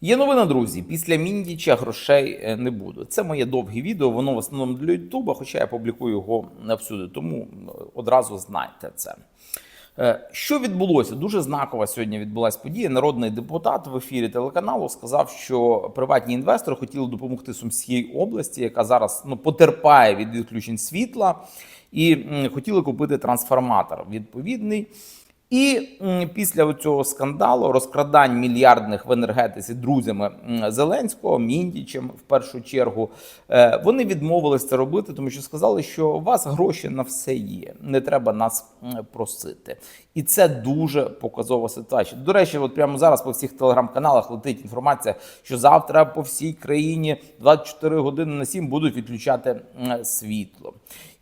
Є новина, друзі. Після Міндіча грошей е, не буде. Це моє довге відео. Воно в основному для Ютуба, хоча я публікую його всюди. Тому е, одразу знайте це. Е, Що відбулося? Дуже знакова сьогодні відбулася подія. Народний депутат в ефірі телеканалу сказав, що приватні інвестори хотіли допомогти Сумській області, яка зараз ну потерпає від відключень світла, і хотіли купити трансформатор відповідний. І після цього скандалу розкрадань мільярдних в енергетиці друзями Зеленського, Міндічем в першу чергу, е, вони відмовились це робити, тому що сказали, що у вас гроші на все є, не треба нас просити. І це дуже показова ситуація. До речі, от прямо зараз по всіх телеграм-каналах летить інформація, що завтра по всій країні 24 години на 7 будуть відключати світло.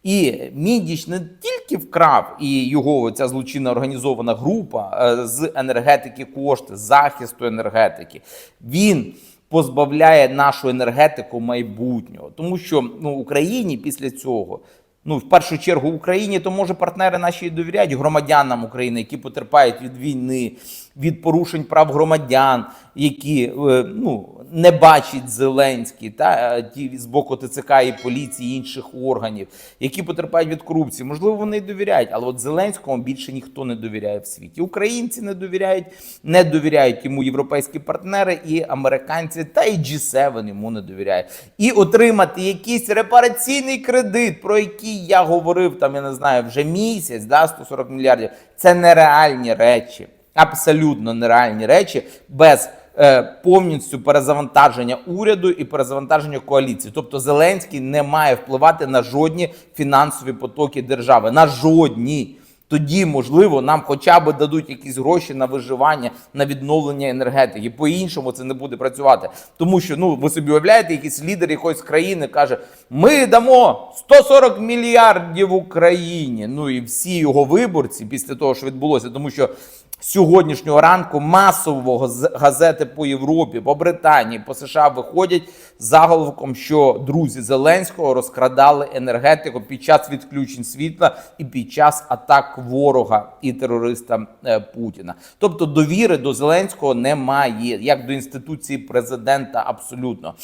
І Міндіч не тільки вкрав і його ця злочинна організована група е, з енергетики кошти, з захисту енергетики. Він позбавляє нашу енергетику майбутнього, тому що ну Україні після цього. Ну, в першу чергу Україні, то може партнери наші довіряють громадянам України, які потерпають від війни, від порушень прав громадян, які е, ну не бачить Зеленський, та е, ті з боку ТЦК і поліції, і інших органів, які потерпають від корупції. Можливо, вони й довіряють, але от Зеленському більше ніхто не довіряє в світі. Українці не довіряють, не довіряють йому європейські партнери і американці, та і G7 йому не довіряє. І отримати якийсь репараційний кредит, про який я говорив там, я не знаю, вже місяць, да, 140 мільярдів. Це нереальні речі, абсолютно нереальні речі без е, повністю перезавантаження уряду і перезавантаження коаліції. Тобто Зеленський не має впливати на жодні фінансові потоки держави, на жодні. Тоді, можливо, нам хоча б дадуть якісь гроші на виживання, на відновлення енергетики. По-іншому це не буде працювати. Тому що ну ви собі уявляєте, якийсь лідер якоїсь країни каже: ми дамо 140 мільярдів Україні. Ну і всі його виборці після того, що відбулося, тому що. Сьогоднішнього ранку масово з- газети по Європі, по Британії, по США виходять заголовком, що друзі Зеленського розкрадали енергетику під час відключень світла і під час атак ворога і терориста е, Путіна. Тобто довіри до Зеленського немає, як до інституції президента, абсолютно.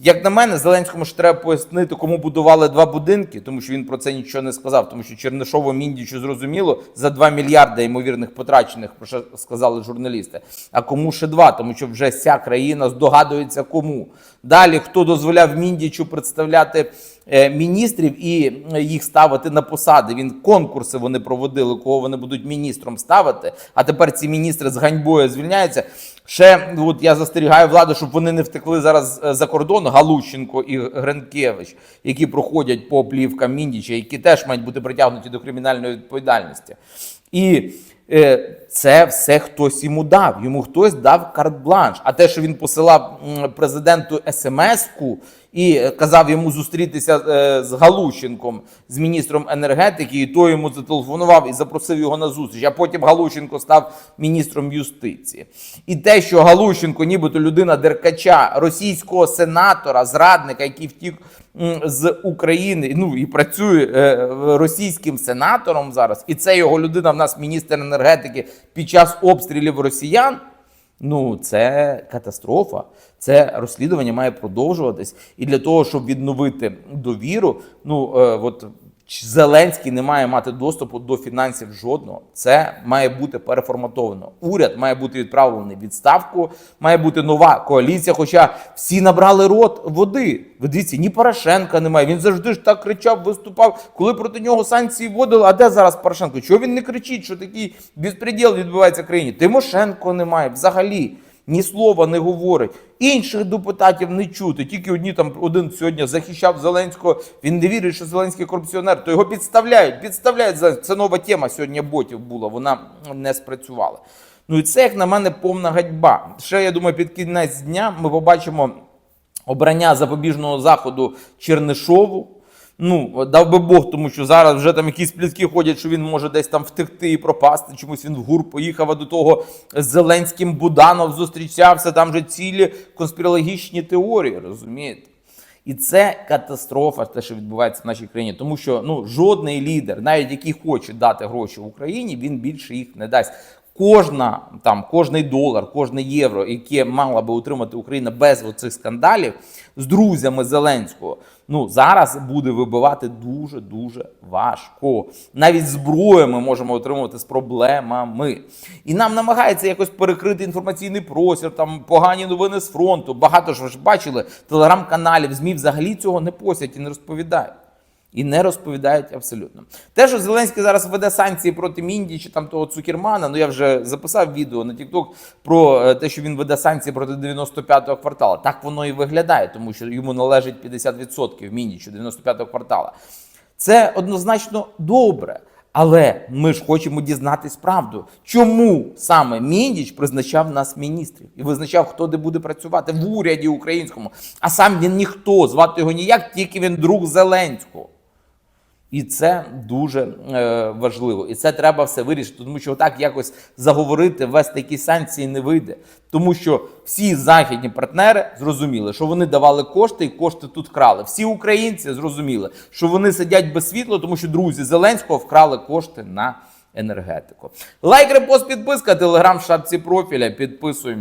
Як на мене, Зеленському ж треба пояснити, кому будували два будинки, тому що він про це нічого не сказав. Тому що Чернишово Міндічу зрозуміло за 2 мільярди ймовірних потрачених, про що сказали журналісти. А кому ще два? Тому що вже вся країна здогадується кому. Далі хто дозволяв Міндічу представляти е, міністрів і е, їх ставити на посади. Він конкурси вони проводили, кого вони будуть міністром ставити. А тепер ці міністри з ганьбою звільняються. Ще от я застерігаю владу, щоб вони не втекли зараз е, за кордон Галущенко і Гренкевич, які проходять по плівкам Міндіча, які теж мають бути притягнуті до кримінальної відповідальності. І це все хтось йому дав. Йому хтось дав карт-бланш. А те, що він посилав президенту смс-ку і е, казав йому зустрітися е, з Галущенком, з міністром енергетики, і той йому зателефонував і запросив його на зустріч. А потім Галущенко став міністром юстиції. І те, що Галущенко, нібито людина деркача, російського сенатора, зрадника, який втік з України, ну і працює е, російським сенатором зараз, і це його людина в нас міністр енергетики під час обстрілів росіян. Ну, це катастрофа. Це розслідування має продовжуватись. І для того, щоб відновити довіру, ну е, от Зеленський не має мати доступу до фінансів жодного. Це має бути переформатовано. Уряд має бути відправлений відставку, має бути нова коаліція. Хоча всі набрали рот води. Ви дивіться, ні Порошенка немає. Він завжди ж так кричав, виступав, коли проти нього санкції вводили. А де зараз Порошенко? Чого він не кричить, що такий безпреділ відбувається в країні? Тимошенко немає взагалі. Ні слова не говорить. Інших депутатів не чути. Тільки одні там один сьогодні захищав Зеленського. Він не вірить, що Зеленський корупціонер, то його підставляють. Підставляють. Це нова тема сьогодні ботів була. Вона не спрацювала. Ну і це, як на мене, повна ганьба. Ще я думаю, під кінець дня ми побачимо обрання запобіжного заходу Чернишову. Ну, дав би Бог, тому що зараз вже там якісь плітки ходять, що він може десь там втекти і пропасти. Чомусь він в ГУР поїхав, а до того з Зеленським Буданов зустрічався. Там же цілі конспірологічні теорії, розумієте? І це катастрофа, те, що відбувається в нашій країні, тому що ну жодний лідер, навіть який хоче дати гроші Україні, він більше їх не дасть. Кожна там, кожний долар, кожне євро, яке мала би отримати Україна без оцих скандалів з друзями Зеленського, ну зараз буде вибивати дуже дуже важко. Навіть зброю ми можемо отримувати з проблемами. І нам намагається якось перекрити інформаційний простір, там погані новини з фронту. Багато ж ви ж бачили телеграм-каналів, ЗМІ взагалі цього не постять і не розповідають. І не розповідають абсолютно. Те, що Зеленський зараз веде санкції проти Мінді чи там того Цукермана, ну я вже записав відео на TikTok про е, те, що він веде санкції проти 95-го квартала. Так воно і виглядає, тому що йому належить 50% Міндічу 95-го квартала. Це однозначно добре. Але ми ж хочемо дізнатись правду, чому саме Міндіч призначав нас міністрів і визначав, хто де буде працювати в уряді українському. А сам він ніхто, звати його ніяк, тільки він друг Зеленського. І це дуже е, важливо. І це треба все вирішити, тому що отак якось заговорити, ввести якісь санкції не вийде. Тому що всі західні партнери зрозуміли, що вони давали кошти і кошти тут крали. Всі українці зрозуміли, що вони сидять без світла, тому що друзі Зеленського вкрали кошти на енергетику. Лайк, репост, підписка, телеграм в шапці профіля. Підписуємо.